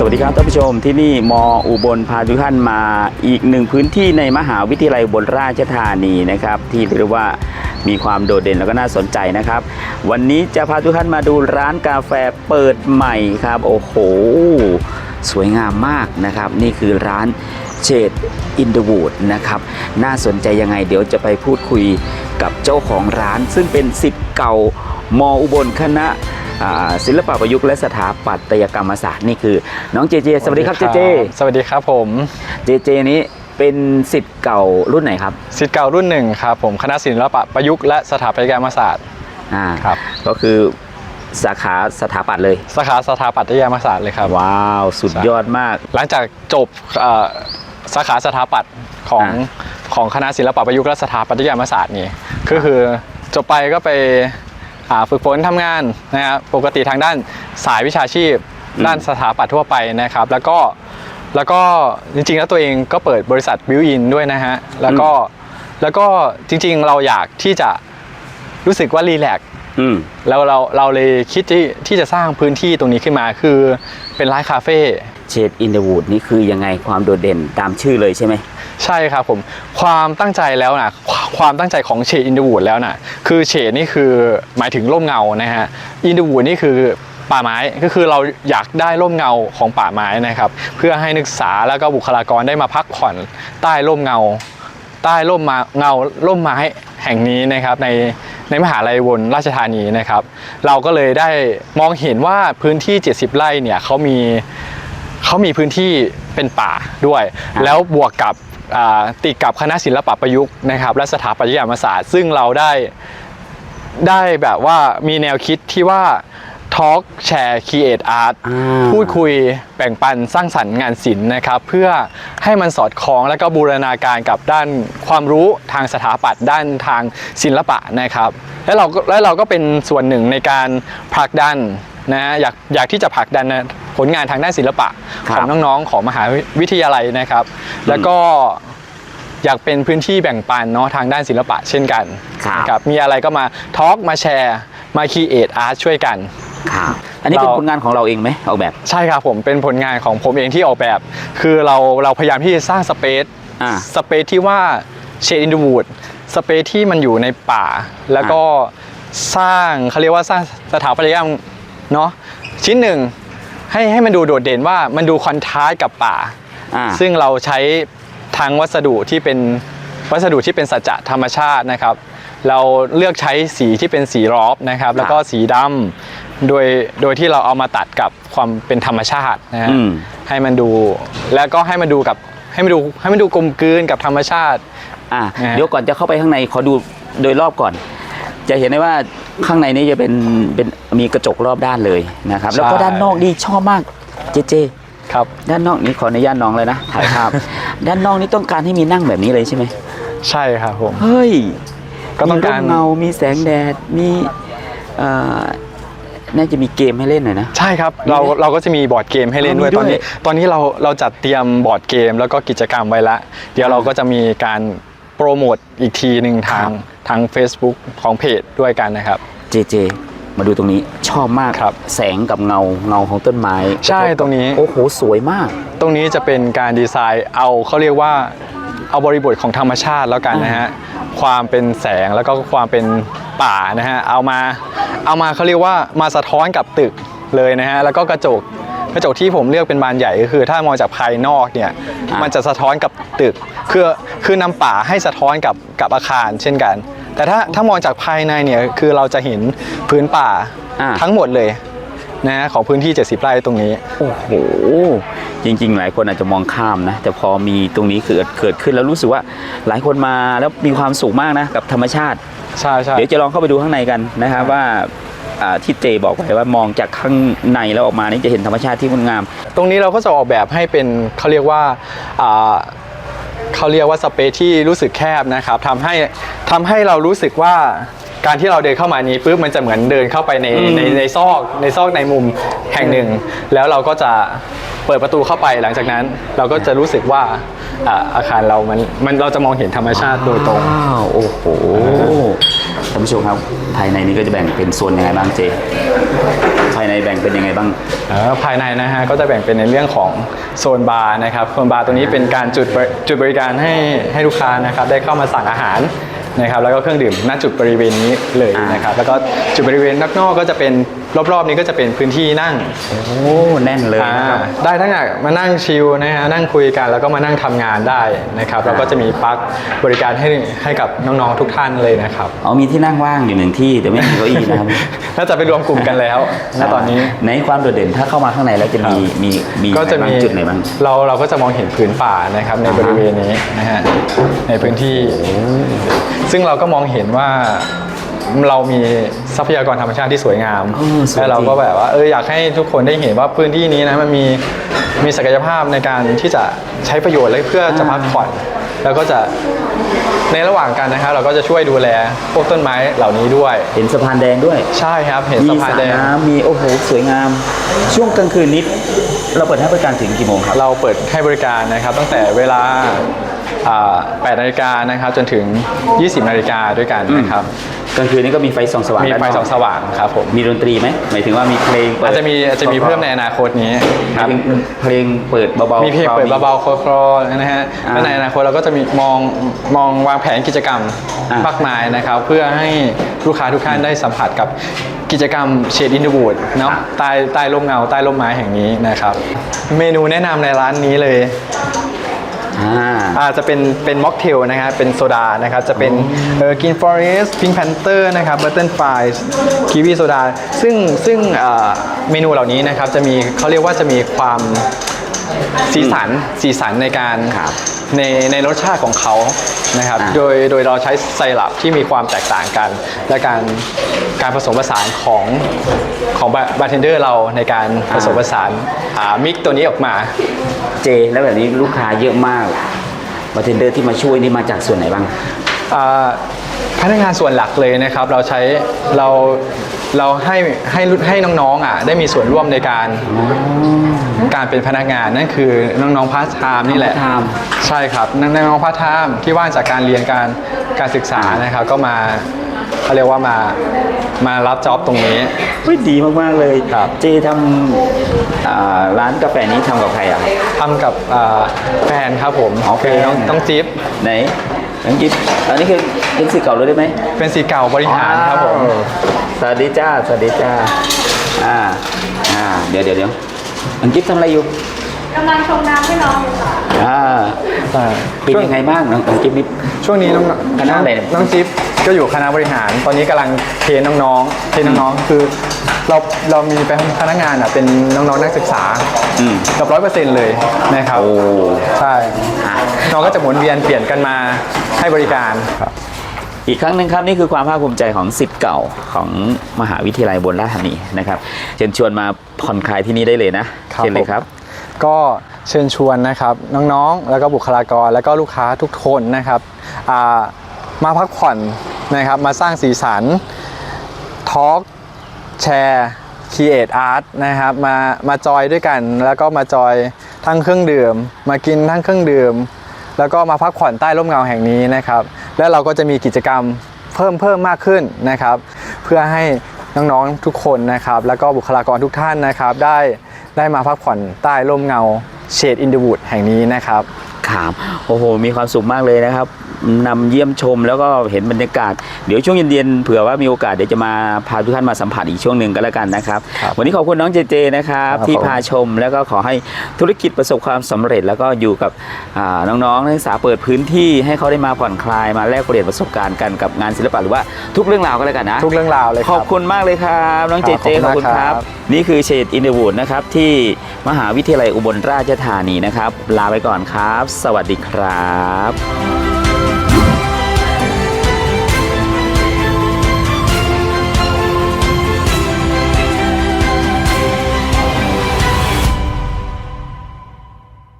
สวัสดีครับท่านผู้ชมที่นี่มออุบลพาทุกท่านมาอีกหนึ่งพื้นที่ในมหาวิทยาลัยอุบลราชธานีนะครับ ที่เรียกว่ามีความโดดเด่นแล้วก็น่าสนใจนะครับ วันนี้จะพาทุกท่านมาดูร้านกาแฟเปิดใหม่ครับ โอ้โห สวยงามมากนะครับ นี่คือร้านเชดอินเดวูดนะครับน่าสนใจยังไงเดี๋ยวจะไปพูดคุยกับเจ้าของร้าน ซึ่งเป็นสิทธิ์เก่ามออุบลคณะ ศิลปะประยุกต์และสถาปัตยกรรมศาสตร์นี่คือ น้องเจเจ สวัสดีครับเจเจ สวัสดีครับผมเจเจนี้เป็นสิทธิ์เก่ารุ่นไหนครับศิษย์เก่ารุ่นหนึ่งครับผมคณะศิลปะประยุกต์และสถาปัตยกรรมศาสตร์อ่าครับก็คือสาขาสถาปัตย์เลย สาขาสถาปัตยกรรมศาสตร์เลยครับว้าวสุดยอดมาก หลังจากจบเอ่อสาขาสถาปัตย์ของอ่าของคณะศิลปะประยุกต์และสถาปัตยกรรมศาสตร์นี่ก็คือจบไปก็ไปหา ฝึกฝนทำงานนะครับปกติทางด้านสายวิชาชีพ ด้านสถาปัตย์ทั่วไปนะครับ แล้วก็แล้วก็จริงๆ แล้วตัวเองก็เปิดบริษัทบิวอินด้วยนะฮะแล้วก็แล้วก็จริงๆ เราอยากที่จะรู้สึกว่ารีแลกซ์อืมแล้วเราเราเลยคิดที่ที่จะสร้างพื้นที่ตรงนี้ขึ้นมาคือเป็นร้านคาเฟ่ เชดอินเดวูดนี่คือยังไงความโดดเด่นตามชื่อเลยใช่ไหมใช่ครับผมความตั้งใจแล้วนะความตั้งใจของเชดอินด w วูดแล้วนะคือเชดนี่คือหมายถึงร่มเงานะฮะอินด w วูดนี่คือป่าไม้ก็คือเราอยากได้ร่มเงาของป่าไม้นะครับเพื่อให้นักศึกษาแล้วก็บุคลากรได้มาพักผ่อนใต้ร่มเงา ใต้ร่มมาเงาร่มไม้แห่งนี้นะครับในในมหาลัยวนราชธานีนะครับ เราก็เลยได้มองเห็นว่าพื้นที่ 70 ไร่เนี่ยเขามี เขามีพื้นที่เป็นป่าด้วยครับแล้วบวกกับอ่าติดกับคณะศิลปะประยุกต์นะครับ และสถาปัตยกรรมศาสตร์ ซึ่งเราได้ได้แบบว่ามีแนวคิดที่ว่า Talk Share Create Art อ่าพูดคุยแบ่งปันสร้างสรรค์งานศิลป์นะครับ เพื่อให้มันสอดคล้องและก็บูรณาการกับด้านความรู้ทางสถาปัตย์ด้านทางศิลปะนะครับ และเราก็และเราก็เป็นส่วนหนึ่งในการผลักดันนะฮะอยากอยากที่จะผลักดัน ผลงานทางด้านศิลปะครับของน้องๆของมหาวิทยาลัยนะครับ แล้วก็อยากเป็นพื้นที่แบ่งปันเนาะทางด้านศิลปะเช่นกันครับนะครับมีอะไรก็มาทอล์กมาแชร์มาคีเอทอาร์ตช่วยกันครับอันนี้เป็นเราผลงานของเราเองไหมออกแบบใช่ครับผมเป็นผลงานของผมเองที่ออกแบบ คือเราเราพยายามที่จะสร้างสเปซอ่าสเปซที่ว่าเชดอินด w วูดสเปซที่มันอยู่ในป่า แล้วก็สร้างเขาเรียกว่าสร้างสถาปัตยกรรมเนาะชิ้นหนึ่ง ให้ให้มันดูโดดเด่นว่ามันดูคอนทราสต์กับป่า อ่า ซึ่งเราใช้ทั้งวัสดุที่เป็นวัสดุที่เป็นสัจจะธรรมชาตินะครับ เราเลือกใช้สีที่เป็นสีรอบนะครับ แล้วก็สีดำโดยโดยที่เราเอามาตัดกับความเป็นธรรมชาตินะฮะอืม ให้มันดูแล้วก็ให้มันดูกับให้มันดูให้มันดูกลมกลืนกับธรรมชาติ อ่านะฮะ เดี๋ยวก่อนจะเข้าไปข้างในขอดูโดยรอบก่อน จะเห็นได้ว่าข้างในนี้จะเป็นเป็นมีกระจกรอบด้านเลยนะครับ แล้วก็ด้านนอกนี่ชอบมากเจเจครับด้านนอกนี้ขออนุญาตน้องเลยนะถ่ายภาพด้านนอกนี้ต้องการให้มีนั่งแบบนี้เลยใช่ไหมใช่ครับผมเฮ้ยก็ต้องการมีร่มเงา มีแสงแดด มีเอ่อน่าจะมีเกมให้เล่นหน่อยนะ ใช่ครับมีไหมเราเราก็จะมีบอร์ดเกมให้เล่นด้วยอ๋อมีตด้วยอนนี้ ตอนนี้เราเราจัดเตรียมบอร์ดเกมแล้วก็กิจกรรมไว้ละ เดี๋ยวเราก็จะมีการโปรโมทอีกทีหนึ่งทาง ทาง Facebook ของเพจด้วยกันนะครับ เจเจ มาดูตรงนี้ชอบมากครับ แสงกับเงาเงาของต้นไม้ใช่ตรงนี้ โอ้โหสวยมาก ตรงนี้จะเป็นการดีไซน์เอาเขาเรียกว่าเอาบริบทของธรรมชาติแล้วกันนะฮะความเป็นแสงแล้วก็ความเป็นป่านะฮะเอามาเอามาเขาเรียกว่ามาสะท้อนกับตึกเลยนะฮะแล้วก็กระจกกระจกที่ผมเลือกเป็นบานใหญ่ก็คือ ถ้ามองจากภายนอกเนี่ยอะมันจะสะท้อนกับตึกคือคือนำป่าให้สะท้อนกับกับอาคารเช่นกัน แต่ถ้าถ้ามองจากภายในเนี่ยคือเราจะเห็นพื้นป่าอะทั้งหมดเลยนะฮะของพื้นที่ 70 ไร่ตรงนี้ โอ้โห จริง ๆ หลายคนอาจจะมองข้ามนะ แต่พอมีตรงนี้เกิดเกิดขึ้นแล้วรู้สึกว่าหลายคนมาแล้วมีความสุขมากนะ กับธรรมชาติ ใช่ใช่ เดี๋ยวจะลองเข้าไปดูข้างในกันนะครับว่าอ่าที่เจบอกไว้ว่ามองจากข้างในแล้วออกมานี่จะเห็นธรรมชาติที่งดงาม ตรงนี้เราก็จะออกแบบให้เป็นเขาเรียกว่าอ่า เขาเรียกว่าสเปซที่รู้สึกแคบนะครับทำให้ทำให้เรารู้สึกว่าการที่เราเดินเข้ามานี้ปุ๊บมันจะเหมือนเดินเข้าไปในอืมในในซอกในซอกในมุมแห่งหนึ่ง แล้วเราก็จะเปิดประตูเข้าไปหลังจากนั้น เราก็จะรู้สึกว่าอ่าอาคารเรามันมันเราจะมองเห็นธรรมชาติโดยตรงว้าวโอ้โหท่านผู้ชมครับภายในนี้ก็จะแบ่งเป็นโซนยังไงบ้างเจค ภายในแบ่งเป็นยังไงบ้าง เอ่อภายในนะฮะก็จะแบ่งเป็นในเรื่องของโซนบาร์นะครับโซนบาร์ตัวนี้เป็นการจุดบริจุดบริการให้ให้ลูกค้านะครับได้เข้ามาสั่งอาหารนะครับแล้วก็เครื่องดื่มณจุดบริเวณนี้เลยนะครับแล้วก็จุดบริเวณนอกๆก็จะเป็น รอบๆนี้ก็จะเป็นพื้นที่นั่งโอ้แน่นเลยอ่านะครับ ได้ทั้งอะมานั่งชิลนะฮะนั่งคุยกันแล้วก็มานั่งทำงานได้นะครับแล้วก็จะมีปลั๊กบริการให้ให้กับน้องๆทุกท่านเลยนะครับอ๋อมีที่นั่งว่างอยู่หนึ่งที่แต่ไม่มีเก้าอี้นะครับ น่าจะไปรวมกลุ่มกันแล้วณตอนนี้ ในความโดดเด่นถ้าเข้ามาข้างในแล้วจะมีมีมีก็จะมีอะไรบ้างจุดไหนบ้าง เราเราก็จะมองเห็นผืนป่านะครับในอ่าฮะ บริเวณนี้นะฮะในพื้นที่ ซึ่งเราก็มองเห็นว่า เรามีทรัพยากรธรรมชาติที่สวยงามเออสวยจริง และเราก็แบบว่าเอออยากให้ทุกคนได้เห็นว่าพื้นที่นี้นะมันมีมีศักยภาพในการที่จะใช้ประโยชน์และเพื่อจะพักผ่อนแล้วก็จะในระหว่างกันนะครับ เราก็จะช่วยดูแลพวกต้นไม้เหล่านี้ด้วย เห็นสะพานแดงด้วยใช่ครับเห็นมีสะพานสระแดง น้ำมีโอ้โหสวยงาม ช่วงกลางคืนนิด เราเปิดให้บริการถึงกี่โมงครับ เราเปิดให้บริการนะครับตั้งแต่เวลาอ่า 8นาฬิกานะครับจนถึง 20นาฬิกาด้วยกันนะครับกลางคืนนี้ก็มีไฟส่องสว่างมีไฟด้านนส่ออกงสว่างครับผมมีดนตรีไหมหมายถึงว่ามีเพลงเปิดอาจจะมีอาจจะมีเพิ่มในอนาคตนี้ครับเพลงเพลงเปิดเบาๆมีเพลงเปิดเบาๆคลอๆนะฮะอ่าและในอนาคตเราก็จะมีมองมองวางแผนกิจกรรมอ่ามมากมายนะครับ เพื่อให้ลูกค้าทุกท่านได้สัมผัสกับกิจกรรมเชดอินด w วูดเนาะใต้ใต้ร่มเงาใต้ร่มไม้แห่งนี้นะครับ เมนูแนะนำในร้านนี้เลย อ่าอาจจะเป็นเป็นม็อกเทลนะครับเป็นโซดานะครับจะเป็นเออกินฟอเรสพิงแพนเตอร์นะครับบัตเทิลไฟส์กีวีโซดาซึ่งซึ่งเอ่อเมนูเหล่านี้นะครับจะมีเขาเรียกว่าจะมีความสีสันสีสันในการครับ ในในรสชาติของเขานะครับอ่าโดยโดยเราใช้ไซรัปที่มีความแตกต่างกัน และการการผสมผสานของของบาร์เทนเดอร์เราในการผสมผสานมิกตัวนี้ออกมาเจ แล้วแบบนี้ลูกค้าเยอะมากบาร์เทนเดอร์ที่มาช่วยนี่มาจากส่วนไหนบ้างอ่า พนักงานส่วนหลักเลยนะครับ เราใช้เราเราให้ให้ให้น้องๆอะได้มีส่วนร่วมในการการเป็นพนักงานนั่นคือน้องๆพาร์ทไทม์นี่แหละ Part-time ใช่ครับน้องๆพาร์ทไทม์ที่ว่างจากการเรียนการการศึกษานะครับ ก็มาเขาเรียกว่ามามารับจ็อบตรงนี้ เฮ้ยดีมาก ๆ เลยครับ เจทำอ่าร้านกาแฟนี้ทำกับใครอะ ทำกับอ่าแฟนครับผมอ๋อแฟนคือน้องน้องจิ๊บไหนน้องจิ๊บอันนี้คือ เป็นสิทธิ์เก่าเลยได้ไหมเป็นสีเก่าบริหารครับผมว้าวสวัสดีจ้า สวัสดีจ้า อ่า อ่า เดี๋ยวเดี๋ยวเดี๋ยวน้องจิ๊บทำอะไรอยู่ กำลังชงน้ำให้น้องอยู่ค่ะอ่าอ่าเป็นยังไงบ้างน้องน้องจิ๊บนี่ ช่วงนี้น้องคณะอะไรน้องจิ๊บก็อยู่คณะบริหาร ตอนนี้กำลังเทรนน้องๆเทรนน้องๆคือเราเรามีเป็นพนักงานอะเป็นน้องๆนักศึกษาอืม เกับร้อยเปอร์เซ็นต์เลยนะครับโอ้ ใช่อะน้องก็จะหมุนเวียนเปลี่ยนกันมาให้บริการครับ อีกครั้งหนึ่งครับนี่คือความภาคภูมิใจของสิทธิ์เก่าของมหาวิทยาลัยบนราชธานีนะครับเชิญชวนมาผ่อนคลายที่นี่ได้เลยนะเชิญเลยครับ ก็เชิญชวนนะครับน้องๆ แล้วก็บุคลากรแล้วก็ลูกค้าทุกคนนะครับอ่ามาพักผ่อนนะครับมาสร้างสีสันทอล์กแชร์ครีเอทอาร์ตนะครับมามาจอยด้วยกันแล้วก็มาจอยทั้งเครื่องดื่ม มากินทั้งเครื่องดื่ม แล้วก็มาพักผ่อนใต้ร่มเงาแห่งนี้นะครับ และเราก็จะมีกิจกรรมเพิ่มเพิ่มมากขึ้นนะครับ เพื่อให้น้องๆทุกคนนะครับ แล้วก็บุคลากรทุกท่านนะครับ ได้ได้มาพักผ่อนใต้ร่มเงาเชดอินด w วูดแห่งนี้นะครับ ครับโอ้โห มีความสุขมากเลยนะครับ นำเยี่ยมชมแล้วก็เห็นบรรยากาศ เดี๋ยวช่วงเย็นๆเผื่อว่ามีโอกาสเดี๋ยวจะมาพาทุกท่านมาสัมผัสอีกช่วงหนึ่งก็แล้วกันนะครับ ครับวันนี้ขอบคุณน้องเจเจนะครับ ครับที่ผมพาชมแล้วก็ขอให้ธุรกิจประสบความสำเร็จ แล้วก็อยู่กับอ่าน้องๆนักศึกษาเปิดพื้นที่ให้เขาได้มาผ่อนคลายมาแลกเปลี่ยนประสบการณ์กันกับงานศิลปะหรือว่าทุกเรื่องราวก็แล้วกันนะ ทุกเรื่องราวเลยคขรั อบคุณมากเลยครับน้องคเจรับเจขขออบบคุคุณณคครัรับ บ นี่คือเชดอินเดวูดนะครับที่มหาวิทยาลัยอุบลราชธานีนะครับ ลาไปก่อนครับ สวัสดีครับ